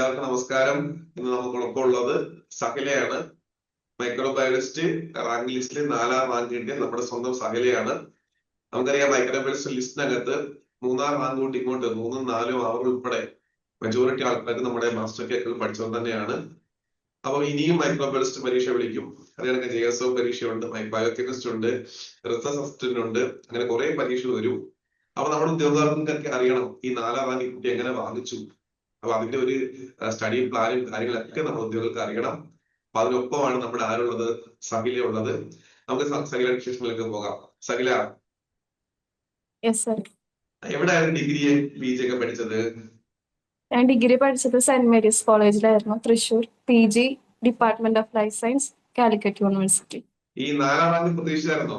എല്ലാവർക്കും നമസ്കാരം. ഇന്ന് നമുക്കൊപ്പം ഉള്ളത് സഹലയാണ്. മൈക്രോബയോളജിസ്റ്റ് റാങ്ക് ലിസ്റ്റിൽ നാലാം റാങ്ക് കിട്ടിയ നമ്മുടെ സ്വന്തം സഹലയാണ്. നമുക്കറിയാം മൈക്രോബയോളജിസ്റ്റ് ലിസ്റ്റിനകത്ത് മൂന്നാം റാങ്ക് കൂട്ടി ഇങ്ങോട്ട് മൂന്നും നാലും ആറും ഉൾപ്പെടെ മെജോറിറ്റി ആൾക്കാർക്ക് നമ്മുടെ മാസ്റ്റർ കേക്കിൽ പഠിച്ചവർ തന്നെയാണ്. അപ്പൊ ഇനിയും മൈക്രോബയോളജിസ്റ്റ് പരീക്ഷ വിളിക്കും. അതിനൊക്കെ ജെ എസ് ഒ പരീക്ഷയുണ്ട് ബയോകെമിസ്റ്റ് ഉണ്ട് റിസർച്ച് അസിസ്റ്റന്റ് ഉണ്ട് അങ്ങനെ കുറെ പരീക്ഷകൾ വരും. അപ്പൊ നമ്മുടെ ഉദ്യോഗാർത്ഥികൾക്കൊക്കെ അറിയണം ഈ നാലാം റാങ്ക് കുട്ടി എങ്ങനെ വാങ്ങിച്ചു അപ്പൊ അതിന്റെ ഒരു സ്റ്റഡി പ്ലാനും കാര്യങ്ങളൊക്കെ നമ്മുടെ ഉദ്യോഗികൾക്ക് അറിയണം. അപ്പൊ അതിനൊപ്പമാണ് നമ്മുടെ ആരുള്ളത് സഹില ഉള്ളത്. നമുക്ക് സഹില വിശേഷങ്ങളിലേക്ക് പോകാം. സഹില എവിടെയായിരുന്നു ഡിഗ്രി പി ജി ഒക്കെ പഠിച്ചത്? ഞാൻ ഡിഗ്രി പഠിച്ചത് saint Mary's കോളേജിലായിരുന്നു Thrissur P G department of life science Calicut university ഈ നാലാം റാങ്ക് പ്രതീക്ഷിച്ചായിരുന്നോ?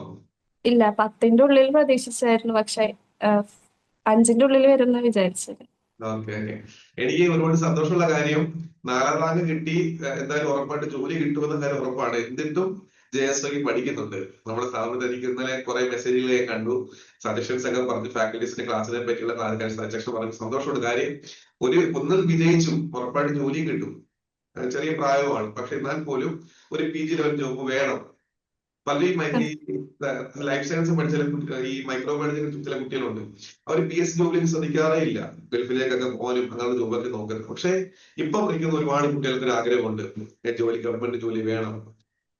ഇല്ല പത്തിന്റെ ഉള്ളിൽ പ്രതീക്ഷിച്ചായിരുന്നു പക്ഷെ അഞ്ചിന്റെ ഉള്ളിൽ വരുമെന്ന് വിചാരിച്ചത്. Okay okay. എനിക്ക് ഒരുപാട് സന്തോഷമുള്ള കാര്യം നാലാം റാങ്ക് കിട്ടി എന്തായാലും ഉറപ്പായിട്ട് ജോലി കിട്ടുമെന്ന കാര്യം ഉറപ്പാണ്. എന്നിട്ടും ജെ എസ് പഠിക്കുന്നുണ്ട്. നമ്മുടെ സ്ഥാപനത്തിൽ എനിക്ക് ഇന്നലെ കുറെ മെസ്സേജുകൾ ഞാൻ കണ്ടു. സജഷൻസ് ഒക്കെ പറഞ്ഞു ഫാക്കൽറ്റീസിന്റെ ക്ലാസ്സിനെ പറ്റിയുള്ള സജഷൻ പറഞ്ഞു സന്തോഷമുണ്ട് കാര്യം ഒരു ഒന്നിൽ വിജയിച്ചും ഉറപ്പായിട്ട് ജോലി കിട്ടും. ചെറിയ പ്രായമാണ് പക്ഷെ എന്നാൽ പോലും ഒരു പി ജി ലെവൽ ജോബ് വേണം. പല ലൈഫ് സയൻസ് പഠിച്ച ഈ മൈക്രോ ഈ മൈക്രോബയോളജി ചില കുട്ടികളുണ്ട്. അവർ പി എസ് ജോബിലേക്ക് ശ്രദ്ധിക്കാറേ ഇല്ല. ഗൾഫിലേക്കൊക്കെ പോകാനും അങ്ങനത്തെ ജോബൊക്കെ നോക്കരുത് പക്ഷെ ഇപ്പൊ പഠിക്കുന്ന ഒരുപാട് കുട്ടികൾക്ക് ഒരു ആഗ്രഹമുണ്ട്. ജോലി ഗവൺമെന്റ് ജോലി വേണം.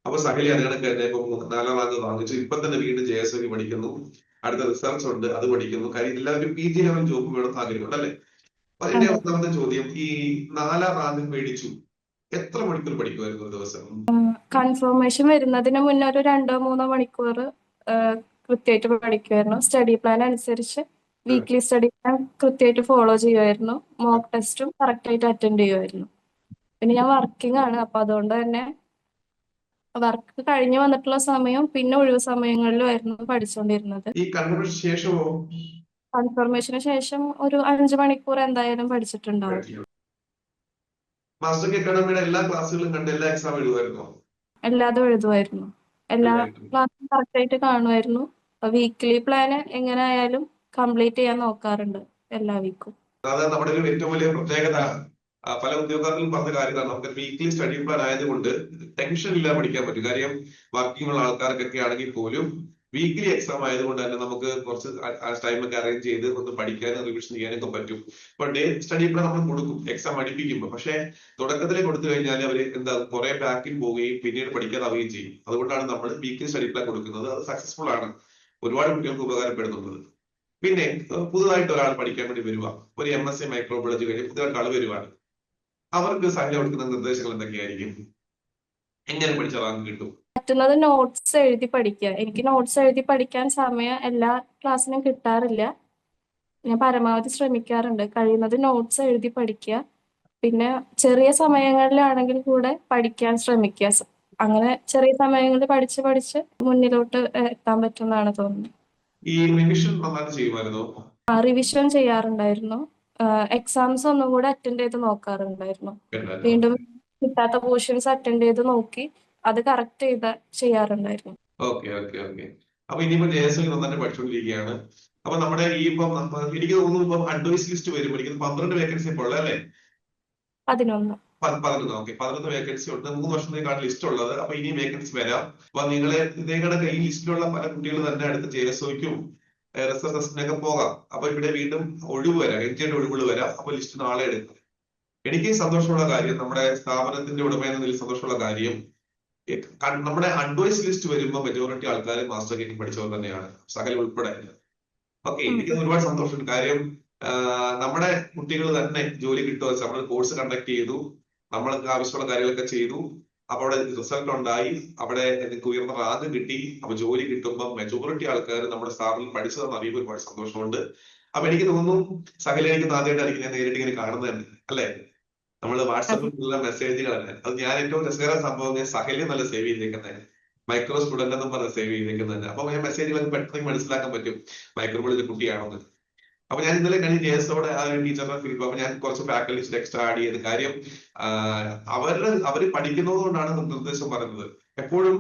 അപ്പൊ സഹലി അതിനൊക്കെ തന്നെ ഇപ്പൊ നാലാം റാങ്ക് വാങ്ങിച്ചു ഇപ്പൊ തന്നെ വീണ്ടും ജെ എസ് പഠിക്കുന്നു. അടുത്ത റിസർച്ച് ഉണ്ട് അത് പഠിക്കുന്നു. കാര്യം എല്ലാവരും പി ജി ലെവൽ ജോബ് വേണം ആഗ്രഹമുണ്ട് അല്ലെ? അപ്പൊ എന്റെ അവസാനത്തെ ചോദ്യം ഈ നാലാം റാങ്ക് മേടിച്ചു. എത്ര മണിക്കൂർ പഠിക്കുമായിരുന്നു ഒരു ദിവസം? കൺഫർമേഷൻ വരുന്നതിന് മുന്നേ ഒരു രണ്ടോ മൂന്നോ മണിക്കൂർ കൃത്യമായിട്ട് പഠിക്കുമായിരുന്നു സ്റ്റഡി പ്ലാൻ അനുസരിച്ച് വീക്ക്ലി സ്റ്റഡി പ്ലാൻ കൃത്യമായിട്ട് ഫോളോ ചെയ്യുമായിരുന്നു മോക്ക് ടെസ്റ്റും കറക്റ്റായിട്ട് അറ്റൻഡ് ചെയ്യുമായിരുന്നു പിന്നെ ഞാൻ വർക്കിംഗ് ആണ് അപ്പൊ അതുകൊണ്ട് തന്നെ വർക്ക് കഴിഞ്ഞു വന്നിട്ടുള്ള സമയം പിന്നെ ഒഴിവ് സമയങ്ങളിലുമായിരുന്നു പഠിച്ചുകൊണ്ടിരുന്നത് ഈ കൺഫർമേഷൻ ശേഷമോ? കൺഫർമേഷന് ശേഷം ഒരു അഞ്ചു മണിക്കൂർ എന്തായാലും പഠിച്ചിട്ടുണ്ടാവും. മാസ്റ്റർ അക്കാഡമിയുടെ എല്ലാ ക്ലാസ്സുകളും കണ്ട് എല്ലാ എക്സാം എഴുതുമായിരുന്നോ? എല്ലാതും എഴുതുമായിരുന്നു. എല്ലാ ക്ലാസ്സും കറക്റ്റ് ആയിട്ട് കാണുമായിരുന്നു. വീക്ക്ലി പ്ലാൻ എങ്ങനെ ആയാലും കംപ്ലീറ്റ് ചെയ്യാൻ നോക്കാറുണ്ട് എല്ലാ വീക്കും അത് നമ്മുടെ ഒരു ഏറ്റവും വലിയ പ്രത്യേകത പല ഉദ്യോഗാർത്ഥികളും പറഞ്ഞ കാര്യമാണ്. നമുക്ക് വീക്ക്ലി സ്റ്റഡി പ്ലാൻ ആയതുകൊണ്ട് ടെൻഷൻ ഇല്ലാതെ പഠിക്കാൻ പറ്റും. കാര്യം വർക്കിംഗ് ഉള്ള ആൾക്കാർക്കൊക്കെ ആണെങ്കിൽ പോലും വീക്ക്ലി എക്സാം ആയതുകൊണ്ട് തന്നെ നമുക്ക് കുറച്ച് ടൈമൊക്കെ അറേഞ്ച് ചെയ്ത് ഒന്ന് പഠിക്കാനും റിവിഷൻ ചെയ്യാനൊക്കെ പറ്റും. ഇപ്പൊ ഡേ സ്റ്റഡി പ്ലാൻ നമ്മൾ കൊടുക്കും എക്സാം അടുപ്പിക്കുമ്പോൾ പക്ഷേ തുടക്കത്തിൽ കൊടുത്തു കഴിഞ്ഞാൽ അവർ എന്താ കുറെ ബാക്കിൽ പോവുകയും പിന്നീട് പഠിക്കാതാവുകയും ചെയ്യും. അതുകൊണ്ടാണ് നമ്മൾ വീക്ക്ലി സ്റ്റഡി പ്ലാൻ കൊടുക്കുന്നത്. അത് സക്സസ്ഫുൾ ആണ്. ഒരുപാട് കുട്ടികൾക്ക് ഉപകാരപ്പെടുന്നുള്ളത്. പിന്നെ പുതുതായിട്ട് ഒരാൾ പഠിക്കാൻ വേണ്ടി വരുക ഒരു എം എസ് സി മൈക്രോബയോളജി കഴിഞ്ഞ് പുതിയതായിട്ട് ആൾ വരുവാണ്. അവർക്ക് സഹായം കൊടുക്കുന്ന നിർദ്ദേശങ്ങൾ എന്തൊക്കെയായിരിക്കും? എങ്ങനെ പഠിച്ച റാങ്ക് കിട്ടും? പറ്റുന്നത് നോട്ട്സ് എഴുതി പഠിക്കുക എനിക്ക് നോട്ട്സ് എഴുതി പഠിക്കാൻ സമയം എല്ലാ ക്ലാസ്സിനും കിട്ടാറില്ല. ഞാൻ പരമാവധി ശ്രമിക്കാറുണ്ട്. കഴിയുന്നത് നോട്ട്സ് എഴുതി പഠിക്കുക പിന്നെ ചെറിയ സമയങ്ങളിലാണെങ്കിൽ കൂടെ പഠിക്കാൻ ശ്രമിക്കുക അങ്ങനെ ചെറിയ സമയങ്ങളിൽ പഠിച്ച് പഠിച്ച് മുന്നിലോട്ട് എത്താൻ പറ്റുന്നതാണ് തോന്നുന്നത്. ഈ റിവിഷൻ ചെയ്യുമായിരുന്നു? റിവിഷൻ ചെയ്യാറുണ്ടായിരുന്നു. എക്സാംസ് ഒന്നും കൂടെ അറ്റൻഡ് ചെയ്ത് നോക്കാറുണ്ടായിരുന്നു. വീണ്ടും കിട്ടാത്ത പോർഷൻസ് അറ്റൻഡ് ചെയ്ത് നോക്കി. അത് കറക്റ്റ് ചെയ്ത് ചെയ്യാറുണ്ടായിരുന്നു. Okay okay okay. അപ്പൊ ഇനിയിപ്പോ ജെ എസ് നന്നായിട്ട് പഠിച്ചുകൊണ്ടിരിക്കുകയാണ് അപ്പൊ നമ്മുടെ ഈ ഇപ്പം എനിക്ക് തോന്നുന്നു ഇപ്പം അഡ്വൈസ് ലിസ്റ്റ് വരും. എനിക്ക് പന്ത്രണ്ട് വേക്കൻസി ഇപ്പോൾ ഉള്ളത് അല്ലേ? പതിനൊന്ന്. പതിനൊന്ന് ഓക്കെ. പതിനൊന്ന് വേക്കൻസി ഉണ്ട്. മൂന്ന് വർഷത്തേക്കാണ് ലിസ്റ്റ് ഉള്ളത്. അപ്പൊ ഇനി വേക്കൻസി വരാം. അപ്പൊ നിങ്ങളെ ഇതേ കണക്ക് ഈ ലിസ്റ്റിലുള്ള പല കുട്ടികൾ തന്നെ അടുത്ത് ജെ എസ് ഒക്കും റിസർച്ച് അസിസ്റ്റന്റിനൊക്കെ പോകാം. അപ്പൊ ഇവിടെ വീണ്ടും ഒഴിവ് വരാം. എൻജിയുടെ ഒഴിവുകൾ വരാം. അപ്പൊ ലിസ്റ്റ് നാളെ എടുക്കും. എനിക്ക് സന്തോഷമുള്ള കാര്യം നമ്മുടെ സ്ഥാപനത്തിന്റെ ഉടമ എന്ന നിലയിൽ സന്തോഷമുള്ള കാര്യം നമ്മുടെ അഡ്വൈസ് ലിസ്റ്റ് വരുമ്പോൾ മെജോറിറ്റി ആൾക്കാർ മാസ്റ്റർ ഡിഗ്രി പഠിച്ചവർ തന്നെയാണ് സകല ഉൾപ്പെടെ. ഓക്കെ. എനിക്ക് ഒരുപാട് സന്തോഷമുണ്ട്. കാര്യം നമ്മുടെ കുട്ടികൾ തന്നെ ജോലി കിട്ടുക നമ്മൾ കോഴ്സ് കണ്ടക്ട് ചെയ്തു നമ്മൾക്ക് ആവശ്യമുള്ള കാര്യങ്ങളൊക്കെ ചെയ്തു അപ്പൊ അവിടെ റിസൾട്ട് ഉണ്ടായി അവിടെ എനിക്ക് ഉയർന്ന റാങ്ക് കിട്ടി അപ്പൊ ജോലി കിട്ടുമ്പോൾ മെജോറിറ്റി ആൾക്കാർ നമ്മുടെ സ്ഥാപനം പഠിച്ചതെന്ന് അറിയുമ്പോൾ ഒരുപാട് സന്തോഷമുണ്ട്. അപ്പൊ എനിക്ക് തോന്നുന്നു സകല എനിക്ക് ആദ്യമായിട്ടായിരിക്കും ഞാൻ നേരിട്ട് ഇങ്ങനെ കാണുന്നത് തന്നെ അല്ലെ നമ്മൾ വാട്സാപ്പിലുള്ള മെസ്സേജുകളല്ലേ അത് ഞാൻ ഏറ്റവും രസകര സംഭവം ഞാൻ സഹലി നല്ല സേവ് ചെയ്തേക്കുന്നത് മൈക്രോ സ്റ്റുഡന്റ് എന്നും പറഞ്ഞ് സേവ് ചെയ്തേക്കുന്നത് അപ്പൊ ഞാൻ മെസ്സേജുകളൊക്കെ പെട്ടെന്ന് മനസ്സിലാക്കാൻ പറ്റും. മൈക്രോ ഒരു കുട്ടിയാണോന്ന്. അപ്പൊ ഞാൻ ഇന്നലെ കഴിഞ്ഞ ജേസോടെ ആ ഒരു ടീച്ചറുടെ ഫീൽ അപ്പൊ ഞാൻ കുറച്ച് ഫാക്കൽറ്റീസ് എക്സ്ട്രാ ആഡ് ചെയ്ത്. കാര്യം അവരുടെ അവർ പഠിക്കുന്നതുകൊണ്ടാണ് നിർദ്ദേശം പറയുന്നത് എപ്പോഴും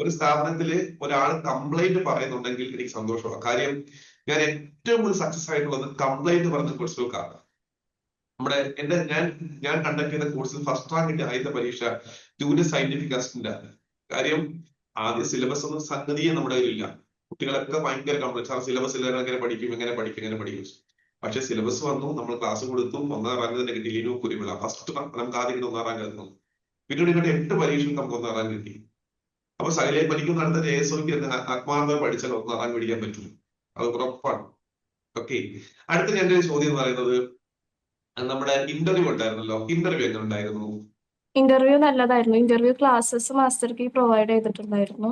ഒരു സ്ഥാപനത്തിൽ ഒരാൾ കംപ്ലൈന്റ് പറയുന്നുണ്ടെങ്കിൽ എനിക്ക് സന്തോഷമാണ് കാര്യം ഞാൻ ഏറ്റവും കൂടുതൽ സക്സസ് ആയിട്ടുള്ളത് കംപ്ലൈന്റ് പറഞ്ഞ കുറിച്ചൊക്കെയാണ് നമ്മുടെ എന്റെ ഞാൻ ഞാൻ കണ്ടക്ട് ചെയ്ത കോഴ്സിൽ ഫസ്റ്റ് റാങ്ക് ആദ്യത്തെ പരീക്ഷ ജൂനിയർ സയന്റിഫിക് അസിസ്റ്റന്റ് കാര്യം ആദ്യ സിലബസ് ഒന്നും സംഗതിയെ നമ്മുടെ കയ്യിലില്ല. കുട്ടികളൊക്കെ ഭയങ്കര കംപ്ലീറ്റ് സിലബസ് ഇല്ലാതെ എങ്ങനെ പഠിക്കും എങ്ങനെ പഠിക്കും എങ്ങനെ പഠിക്കും. പക്ഷെ സിലബസ് വന്നു നമ്മൾ ക്ലാസ് കൊടുത്തു ഒന്നാം റാങ്ക് തന്നെ കിട്ടി. ലിനു കുരുമില്ല ഫസ്റ്റ് നമുക്ക് ആദ്യം കിട്ടി ഒന്നാം റാങ്ക് തന്നു പിന്നീട് ഇങ്ങോട്ട് എട്ട് പരീക്ഷകൾ നമുക്ക് ഒന്നാം റാങ്ക് കിട്ടി. അപ്പൊ സൈലെ പഠിക്കുന്ന അടുത്ത എ എസ് ഒക്ക് പഠിച്ചാൽ ഒന്നാം റാങ്ക് പിടിക്കാൻ പറ്റും. അത് ഉറപ്പാണ്. ഓക്കെ അടുത്ത ഞാൻ ചോദ്യം എന്ന് പറയുന്നത് നമ്മുടെ ഇന്റർവ്യൂ ഉണ്ടായിരുന്നല്ലോ. ഇന്റർവ്യൂ എങ്ങനെ ഉണ്ടായിരുന്നു? ഇന്റർവ്യൂ നല്ലതായിരുന്നു. Interview classes master key provide ചെയ്തിട്ടുണ്ടായിരുന്നു.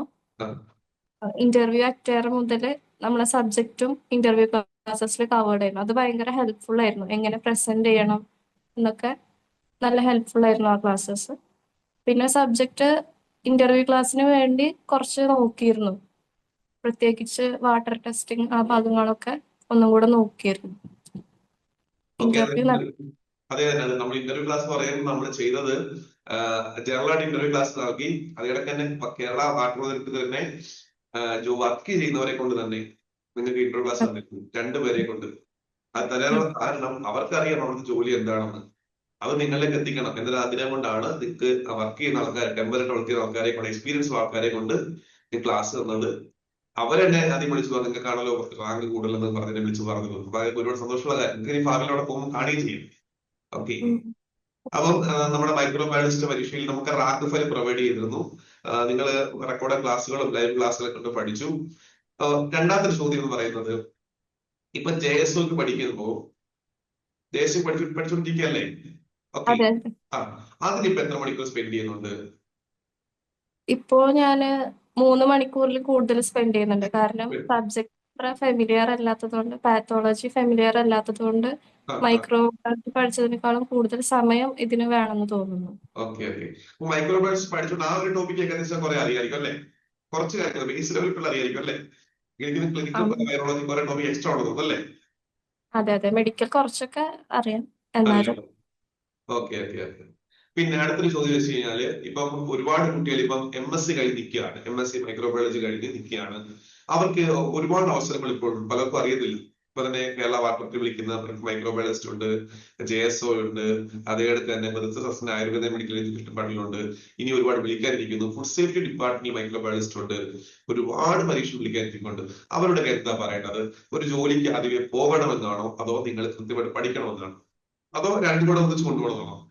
ഇന്റർവ്യൂ അറ്റയർ മുതൽ നമ്മളെ സബ്ജക്റ്റും ഇന്റർവ്യൂ ക്ലാസ്സസിൽ കവേർഡ് ആയിരുന്നു. അത് ഭയങ്കര ഹെൽപ്ഫുൾ ആയിരുന്നു. എങ്ങനെ പ്രസന്റ് ചെയ്യണം എന്നൊക്കെ നല്ല ഹെൽപ്ഫുൾ ആയിരുന്നു ആ ക്ലാസ്സസ് പിന്നെ സബ്ജക്റ്റ് ഇന്റർവ്യൂ ക്ലാസ്സിന് വേണ്ടി കുറച്ച് നോക്കിയിരുന്നു. പ്രത്യേകിച്ച് വാട്ടർ ടെസ്റ്റിംഗ് ആ ഭാഗങ്ങളൊക്കെ ഒന്നും കൂടെ നോക്കിയിരുന്നു. അതെ അതെ അതെ നമ്മൾ ഇന്റർവ്യൂ ക്ലാസ് പറയുമ്പോൾ നമ്മൾ ചെയ്തത് ജനറൽ ആയിട്ട് ഇന്റർവ്യൂ ക്ലാസ് നൽകി. അതിനിടയ്ക്ക് തന്നെ കേരള നാട്ടുപ്രദേശത്ത് തന്നെ വർക്ക് ചെയ്യുന്നവരെ കൊണ്ട് തന്നെ നിങ്ങൾക്ക് ഇന്റർവ്യൂ ക്ലാസ് തന്നിട്ടുണ്ട്. രണ്ടുപേരെ കൊണ്ട്. അത് തരാനുള്ള കാരണം അവർക്കറിയാം അവിടുത്തെ ജോലി എന്താണെന്ന്. അത് നിങ്ങളിലേക്ക് എത്തിക്കണം. എന്നൊരു അതിനെ കൊണ്ടാണ് നിങ്ങൾക്ക് വർക്ക് ചെയ്യുന്ന ആൾക്കാരെ ടെമ്പറേറ്റ് വർക്ക് ചെയ്യുന്ന ആൾക്കാരെ കൊണ്ട് എക്സ്പീരിയൻസ് ആൾക്കാരെ കൊണ്ട് ക്ലാസ് തന്നത്. അവരെന്നെ ആദ്യം വിളിച്ചു പറഞ്ഞു നിങ്ങൾക്കാണല്ലോ റാങ്ക് കൂടുതലെന്ന് പറഞ്ഞ് വിളിച്ചു പറഞ്ഞു അപ്പൊ ഒരുപാട് സന്തോഷമുള്ള കാര്യം. എനിക്ക് ഈ ഭാവിയിൽ അവിടെ പോകുമ്പോൾ കാണുകയും ചെയ്യും. ഓക്കെ അപ്പം നമ്മുടെ മൈക്രോ ബയോളജിസ്റ്റ് പരീക്ഷയിൽ നമുക്ക് റാങ്ക് ഫയൽ പ്രൊവൈഡ് ചെയ്തിരുന്നു. നിങ്ങൾ റെക്കോർഡ് ക്ലാസ്സുകളും ലൈവ് ക്ലാസ്സുകളൊക്കെ കൊണ്ട് പഠിച്ചു. രണ്ടാമത്തെ ചോദ്യം എന്ന് പറയുന്നത് ഇപ്പൊ ജെ എസ് ഒക്കെ പഠിക്കുമ്പോ ജെ എസ് പഠിച്ചു പഠിച്ചുകൊണ്ടിരിക്കുകയല്ലേ? ഓക്കെ ആ അതിനിപ്പോ എത്ര മണിക്കൂർ സ്പെൻഡ് ചെയ്യുന്നുണ്ട്? ഇപ്പോ ഞാൻ മൂന്ന് മണിക്കൂറിൽ കൂടുതൽ സ്പെൻഡ് ചെയ്യുന്നുണ്ട്. കാരണം സബ്ജക്ട് അത്ര ഫെമിലിയർ അല്ലാത്തതുകൊണ്ട് പാത്തോളജി ഫെമിലിയർ അല്ലാത്തതുകൊണ്ട് ആ, ആ. പഠിച്ചതിനേക്കാളും കൂടുതൽ സമയം ഇതിന് വേണമെന്ന് തോന്നുന്നു. ആ ഒരു ടോപ്പിക് ഏകദേശം കുറെ അറിയായിരിക്കും അല്ലേ? കുറച്ച് കാര്യങ്ങൾ ബേസ് ലെവലിൽ അറിയായിരിക്കും അല്ലേ? ക്ലിനിക്കൽ ക്ലിനിക്കൽ വൈറോളജി കുറെ ടോപ്പിക് എക്സ്ട്രാ ഉള്ളത് അല്ലേ? അതെ അതെ. മെഡിക്കൽ കുറച്ചൊക്കെ അറിയാം എന്നാലും. ഓക്കെ ഓക്കെ ഓക്കെ പിന്നെ അടുത്തൊരു ചോദ്യം വെച്ച് കഴിഞ്ഞാൽ ഇപ്പം ഒരുപാട് കുട്ടികൾ ഇപ്പം എം എസ് സി കഴിഞ്ഞ് നിൽക്കുകയാണ് എം എസ് സി മൈക്രോബയോളജി കഴിഞ്ഞ് നിൽക്കുകയാണ് അവർക്ക് ഒരുപാട് അവസരങ്ങൾ ഇപ്പോൾ പലർക്കും അറിയത്തില്ല. ഇപ്പൊ തന്നെ കേരള വാർത്തത്തിൽ വിളിക്കുന്ന മൈക്രോബയോളജിസ്റ്റ് ഉണ്ട് ജെ എസ് ഒ ഉണ്ട് അതേപോലെ തന്നെ ബന്ധസസ്ന ആയുർവേദ മെഡിക്കൽ എഡ്യൂക്കേഷൻ ഡിപ്പാർട്ട്മെന്റ് ഇനി ഒരുപാട് വിളിക്കാനിരിക്കുന്നു. ഫുഡ് സേഫ്റ്റി ഡിപ്പാർട്ട്മെന്റിൽ മൈക്രോബയോളജിസ്റ്റ് ഉണ്ട്. ഒരുപാട് പരീക്ഷ വിളിക്കാനിരിക്കുന്നുണ്ട്. അവരുടെ കാര്യം എന്താ പറയേണ്ടത്? ഒരു ജോലിക്ക് അതിവേ പോകണമെന്നാണോ? അതോ നിങ്ങൾ കൃത്യമായിട്ട് പഠിക്കണമെന്നാണോ? അതോ രണ്ടും കൂടെ ഒന്നിച്ച് കൊണ്ടുപോകണമെന്നാണോ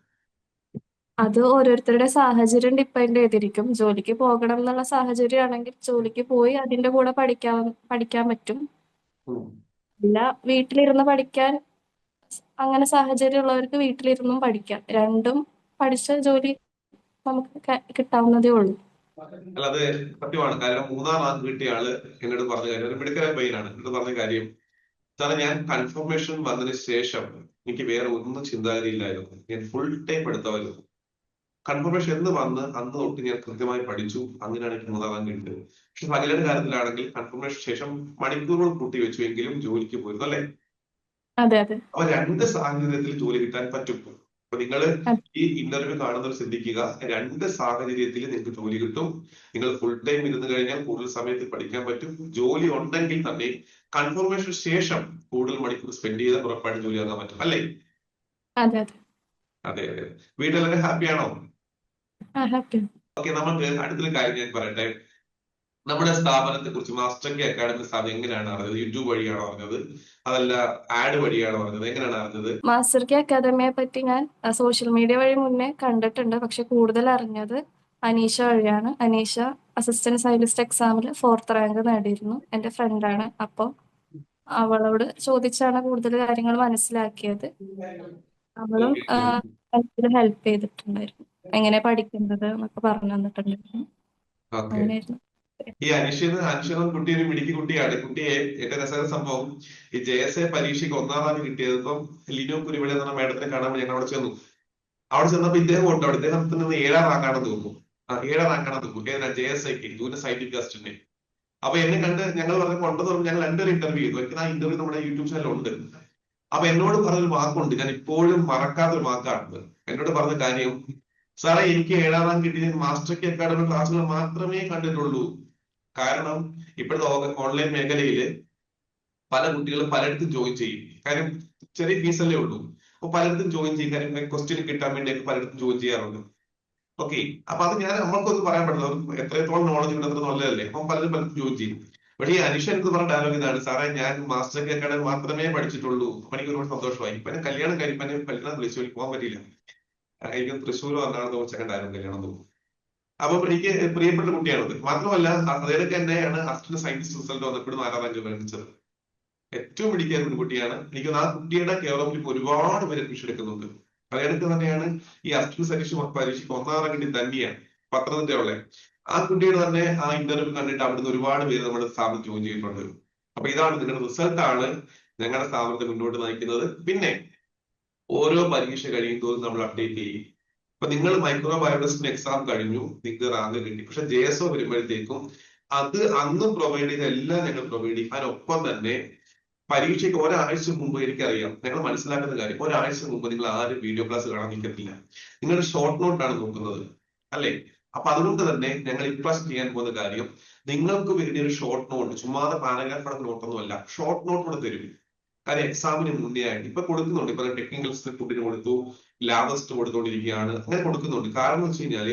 അത് ഓരോരുത്തരുടെ സാഹചര്യം ഡിപ്പെൻഡ് ചെയ്തിരിക്കും. ജോലിക്ക് പോകണം എന്നുള്ള സാഹചര്യം ആണെങ്കിൽ ജോലിക്ക് പോയി അതിന്റെ കൂടെ പഠിക്കാൻ പഠിക്കാൻ പറ്റും. അല്ല വീട്ടിലിരുന്ന് പഠിക്കാൻ അങ്ങനെ സാഹചര്യം ഉള്ളവർക്ക് വീട്ടിലിരുന്നും പഠിക്കാം. രണ്ടും പഠിച്ച ജോലി നമുക്ക് ക- കിട്ടാവുന്നതേ ഉള്ളൂ. അത് സത്യമാണ്. കാരണം മൂന്നാം റാങ്ക് കിട്ടിയ ആൾ എന്നോട് പറഞ്ഞ കാര്യം ഒരു മെഡിക്കൽ പയ്യനാണ് എന്നോട് പറഞ്ഞ കാര്യം സാറേ ഞാൻ കൺഫർമേഷൻ വന്നതിന് ശേഷം എനിക്ക് വേറെ ഒന്നും ചിന്താഗതി ഇല്ലായിരുന്നു ഞാൻ ഫുൾ ടൈം എടുത്തവരുന്നു കൺഫർമേഷൻ എന്ന് വന്ന് അന്ന് തൊട്ട് ഞാൻ കൃത്യമായി പഠിച്ചു. അങ്ങനെയാണ് എനിക്ക് റാങ്ക് കിട്ടിയത്. പക്ഷെ സകലയുടെ കാര്യത്തിലാണെങ്കിൽ കൺഫർമേഷൻ ശേഷം മണിക്കൂറുകൾ കൂട്ടി വെച്ചു എങ്കിലും ജോലിക്ക് പോയിരുന്നു അല്ലെ? അതെ അതെ. അപ്പൊ രണ്ട് സാഹചര്യത്തിൽ ജോലി കിട്ടാൻ പറ്റും അപ്പൊ നിങ്ങൾ ഈ ഇന്റർവ്യൂ കാണുന്നവർ ചിന്തിക്കുക രണ്ട് സാഹചര്യത്തിൽ നിങ്ങൾക്ക് ജോലി കിട്ടും. നിങ്ങൾ ഫുൾ ടൈം ഇരുന്ന് കഴിഞ്ഞാൽ കൂടുതൽ സമയത്ത് പഠിക്കാൻ പറ്റും. ജോലി ഉണ്ടെങ്കിൽ തന്നെ കൺഫർമേഷൻ ശേഷം കൂടുതൽ മണിക്കൂർ സ്പെൻഡ് ചെയ്താൽ ഉറപ്പായിട്ട് ജോലി ആകാൻ പറ്റും. അല്ലേ? അതെ അതെ. വീട്ടിലെല്ലാവരും ഹാപ്പിയാണോ ഓക്കെ നമുക്ക് അടുത്തൊരു കാര്യം ഞാൻ പറയട്ടെ. നമ്മുടെ സ്ഥാപനത്തെ കുറിച്ച് മാസ്റ്റർ കെ അക്കാഡമി സ്ഥാപനം എങ്ങനെയാണ് അറിഞ്ഞത്? യൂട്യൂബ് വഴിയാണോ അറിഞ്ഞത്? അതല്ല ആഡ് വഴിയാണോ അറിഞ്ഞത്? എങ്ങനെയാണ് അറിഞ്ഞത്? മാസ്റ്റർ കെ അക്കാദമിയെ പറ്റി ഞാൻ സോഷ്യൽ മീഡിയ വഴി മുന്നേ കണ്ടിട്ടുണ്ട്. പക്ഷെ കൂടുതൽ അറിഞ്ഞത് അനീഷ വഴിയാണ്. അനീഷ അസിസ്റ്റന്റ് സൈലിസ്റ്റ് എക്സാമിൽ ഫോർത്ത് റാങ്ക് നേടിയിരുന്നു. എന്റെ ഫ്രണ്ടാണ് അപ്പോൾ അവളോട് ചോദിച്ചാണ് കൂടുതൽ കാര്യങ്ങൾ മനസ്സിലാക്കിയത്. അവളും ഹെൽപ്പ് ചെയ്തിട്ടുണ്ടായിരുന്നു. എങ്ങനെ പഠിക്കുന്നത് എന്നൊക്കെ പറഞ്ഞു തന്നിട്ടുണ്ടായിരുന്നു ഓക്കെ. അങ്ങനെയായിരുന്നു. ഈ അനിഷിത് അനിഷിത് കുട്ടി ഒരു മിടുക്കി കുട്ടിയാണ്. കുട്ടിയെ ഏറ്റവും രസകര സംഭവം ഈ ജെ എസ് എ പരീക്ഷയ്ക്ക് ഒന്നാം റാങ്ക് കിട്ടിയത്. ഇപ്പം ലിനോ കുരുവിളി എന്ന മാഡത്തിനെ കാണാൻ ഞങ്ങൾ അവിടെ ചെന്നു. അവിടെ ചെന്നപ്പോ ഇദ്ദേഹം ഉണ്ട്? അവിടെ ഇദ്ദേഹത്തിന് ഏഴാം റാങ്കാണെന്ന് തോന്നുന്നു. ആ ഏഴാം റാങ്കാണെന്ന് തോന്നുന്നു. ഏതാ ജെ എസ് ഐക്ക് ജൂനിയർ സയന്റിഫിക് അസിസ്റ്റന്റ് അപ്പൊ എന്നെ കണ്ട് ഞങ്ങൾ പറഞ്ഞ കൊണ്ടു പറഞ്ഞു ഞങ്ങൾ രണ്ടൊരു ഇന്റർവ്യൂ ചെയ്തു. എനിക്ക് ആ ഇന്റർവ്യൂ നമ്മുടെ യൂട്യൂബ് ചാനലിൽ ഉണ്ട്. അപ്പൊ എന്നോട് പറഞ്ഞൊരു വാക്കുണ്ട്. ഞാൻ ഇപ്പോഴും മറക്കാത്തൊരു വാക്കാണ്. എന്നോട് പറഞ്ഞ കാര്യം സാറേ എനിക്ക് ഏഴാം റാങ്ക് കിട്ടിയ മാസ്റ്റർ കെ അക്കാഡമി ക്ലാസ്സുകൾ മാത്രമേ കണ്ടിട്ടുള്ളൂ. കാരണം ഇപ്പോഴത്തെ ഓൺലൈൻ മേഖലയിൽ പല കുട്ടികളും പലയിടത്തും ജോയിൻ ചെയ്യും. കാര്യം ചെറിയ ഫീസല്ലേ ഉള്ളൂ. അപ്പൊ പലയിടത്തും ജോയിൻ ചെയ്യും. കാര്യം ക്വസ്റ്റ്യൻ കിട്ടാൻ വേണ്ടിയൊക്കെ പലയിടത്തും ജോയിൻ ചെയ്യാറുണ്ട്. ഓക്കെ അപ്പൊ അത് ഞാൻ നമ്മൾക്കൊന്നും പറയാൻ പറ്റില്ല. എത്രത്തോളം നോളജ് ഉണ്ട് അത്ര നല്ലതല്ലേ. അപ്പം പലരും പലരും ജോയിൻ ചെയ്യും. പക്ഷേ ഈ അനുഷ എനിക്ക് പറഞ്ഞ ഡയലോഗ് ഇതാണ്. സാറേ ഞാൻ മാസ്റ്റർ അക്കാഡമി മാത്രമേ പഠിച്ചിട്ടുള്ളൂ. അപ്പൊ എനിക്ക് ഒരുപാട് സന്തോഷമായി. ഇപ്പൊ കല്യാണം കഴിയുമ്പോൾ കല്യാണം വിളിച്ചു. പോകാൻ പറ്റിയില്ല. ആ, എനിക്ക് തൃശ്ശൂർ വന്നാണ് തോന്നിച്ചേക്കണ്ടായിരുന്നു കല്യാണം തോന്നുന്നു അപ്പൊ എനിക്ക് പ്രിയപ്പെട്ട കുട്ടിയാണത് മാത്രമല്ല അദ്ദേഹത്തെ തന്നെയാണ് അസിസ്റ്റന്റ് സയൻസ് റിസൾട്ട് വന്നപ്പോഴും റാങ്ക് ലഭിച്ചത് ഏറ്റവും മിടിക്കുന്ന ഒരു കുട്ടിയാണ്. എനിക്ക് ആ കുട്ടിയുടെ കേരളത്തിൽ ഒരുപാട് പേര് അഡ്മിഷൻ എടുക്കുന്നുണ്ട് അദ്ദേഹത്തെ തന്നെയാണ് ഈ അസിസ്റ്റന്റ് സയൻസ് പരീക്ഷയ്ക്ക് ഒന്നാം റാങ്കിന്റെ തന്നെയാണ് പത്തനംതിട്ടയുള്ള ആ കുട്ടിയുടെ തന്നെ ആ ഇന്റർവ്യൂ കണ്ടിട്ട് അവിടുന്ന് ഒരുപാട് പേര് നമ്മുടെ സ്ഥാപനം ജോയിൻ ചെയ്തിട്ടുണ്ട്. അപ്പൊ ഇതാണ് നിങ്ങളുടെ റിസൾട്ട് ആണ് ഞങ്ങളുടെ സ്ഥാപനത്തെ മുന്നോട്ട് നയിക്കുന്നത്. പിന്നെ ഓരോ പരീക്ഷ കഴിയുമ്പോഴും നമ്മൾ അപ്ഡേറ്റ് ചെയ്യും. ഇപ്പൊ നിങ്ങൾ മൈക്രോ ബയോളജിസ്റ്റിന് എക്സാം കഴിഞ്ഞു നിങ്ങൾക്ക് റാങ്ക് കിട്ടി. പക്ഷെ ജെ എസ് ഒ വരുമ്പോഴത്തേക്കും അത് അന്ന് പ്രൊവൈഡ് ചെയ്ത എല്ലാം ഞങ്ങൾ പ്രൊവൈഡ് ചെയ്യും. അതിനൊപ്പം തന്നെ പരീക്ഷയ്ക്ക് ഒരാഴ്ച മുമ്പ് എനിക്കറിയാം ഞങ്ങൾ മനസ്സിലാക്കുന്ന കാര്യം ഒരാഴ്ച മുമ്പ് നിങ്ങൾ ആരും വീഡിയോ ക്ലാസ് കാണാൻ നിൽക്കത്തില്ല. നിങ്ങൾ ഷോർട്ട് നോട്ടാണ് നോക്കുന്നത് അല്ലേ? അപ്പൊ അതുകൊണ്ട് തന്നെ ഞങ്ങൾ ഇപ്രാവശ്യം ചെയ്യാൻ പോകുന്ന കാര്യം നിങ്ങൾക്ക് വേണ്ടി ഒരു ഷോർട്ട് നോട്ട് ചുമ്മാതെ പാരഗ്രാഫ് നോട്ടൊന്നും നോട്ടൊന്നുമല്ല ഷോർട്ട് നോട്ട് കൂടെ തരും. കാര്യം എക്സാമിന് മുന്നേ ആയിട്ട് ഇപ്പൊ കൊടുക്കുന്നുണ്ട്. ഇപ്പൊ ടെക്നിക്കൽ ഫുഡിന് കൊടുത്തു ലാബസ്റ്റ് കൊടുത്തുകൊണ്ടിരിക്കുകയാണ് അങ്ങനെ കൊടുക്കുന്നുണ്ട്. കാരണം എന്ന് വെച്ച് കഴിഞ്ഞാൽ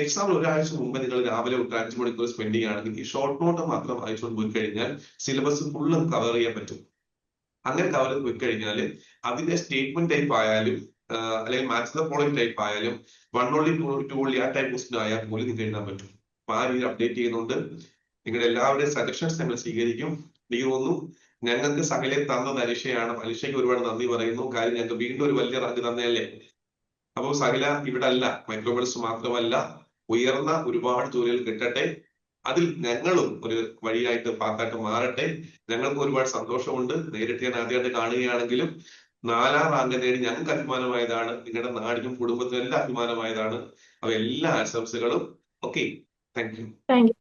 എക്സാമിന് ഒരാഴ്ച മുമ്പ് നിങ്ങൾ രാവിലെ ഒരു അഞ്ച് മണിക്കൂർ സ്പെൻഡ് ചെയ്യുകയാണെങ്കിൽ ഈ ഷോർട്ട് നോട്ട് മാത്രം അയച്ചുകൊണ്ട് പോയി കഴിഞ്ഞാൽ സിലബസ് ഫുള്ളും കവർ ചെയ്യാൻ പറ്റും. അങ്ങനെ കവർ ചെയ്ത് പോയി കഴിഞ്ഞാൽ അതിന്റെ സ്റ്റേറ്റ്മെന്റ് ടൈപ്പ് ആയാലും അല്ലെങ്കിൽ മാച്ച് ദ ഫോളോയിങ് ടൈപ്പ് ആയാലും one only two two only ആ ടൈപ്പ് ക്വസ്റ്റൻ ആയാൽ പോലും നിങ്ങൾക്ക് എഴുതാൻ പറ്റും. അപ്പൊ ആ രീതിയിൽ അപ്ഡേറ്റ് ചെയ്യുന്നുണ്ട്. നിങ്ങളുടെ എല്ലാവരുടെയും സജഷൻസ് ഞങ്ങൾ സ്വീകരിക്കും. എനിക്ക് തോന്നുന്നു ഞങ്ങൾക്ക് സകലെ തന്ന നരിഷയാണ് മനുഷ്യക്ക് ഒരുപാട് നന്ദി പറയുന്നു. കാര്യം ഞങ്ങൾക്ക് വീണ്ടും ഒരു വലിയ റാങ്ക് തന്നെയല്ലേ? അപ്പോൾ സകല ഇവിടെ അല്ല മൈക്രോബിൾസ് മാത്രമല്ല ഉയർന്ന ഒരുപാട് ജോലികൾ കിട്ടട്ടെ. അതിൽ ഞങ്ങളും ഒരു വഴിയായിട്ട് പാത്തായിട്ട് മാറട്ടെ. ഞങ്ങൾക്ക് ഒരുപാട് സന്തോഷമുണ്ട്. നേരിട്ട് ഞാൻ ആദ്യമായിട്ട് കാണുകയാണെങ്കിലും നാലാം റാങ്ക് നേടി ഞങ്ങൾക്ക് അഭിമാനമായതാണ്. നിങ്ങളുടെ നാടിനും കുടുംബത്തിനും എല്ലാം അഭിമാനമായതാണ്. അപ്പൊ എല്ലാ ആശംസകളും. ഓക്കെ. Thank you.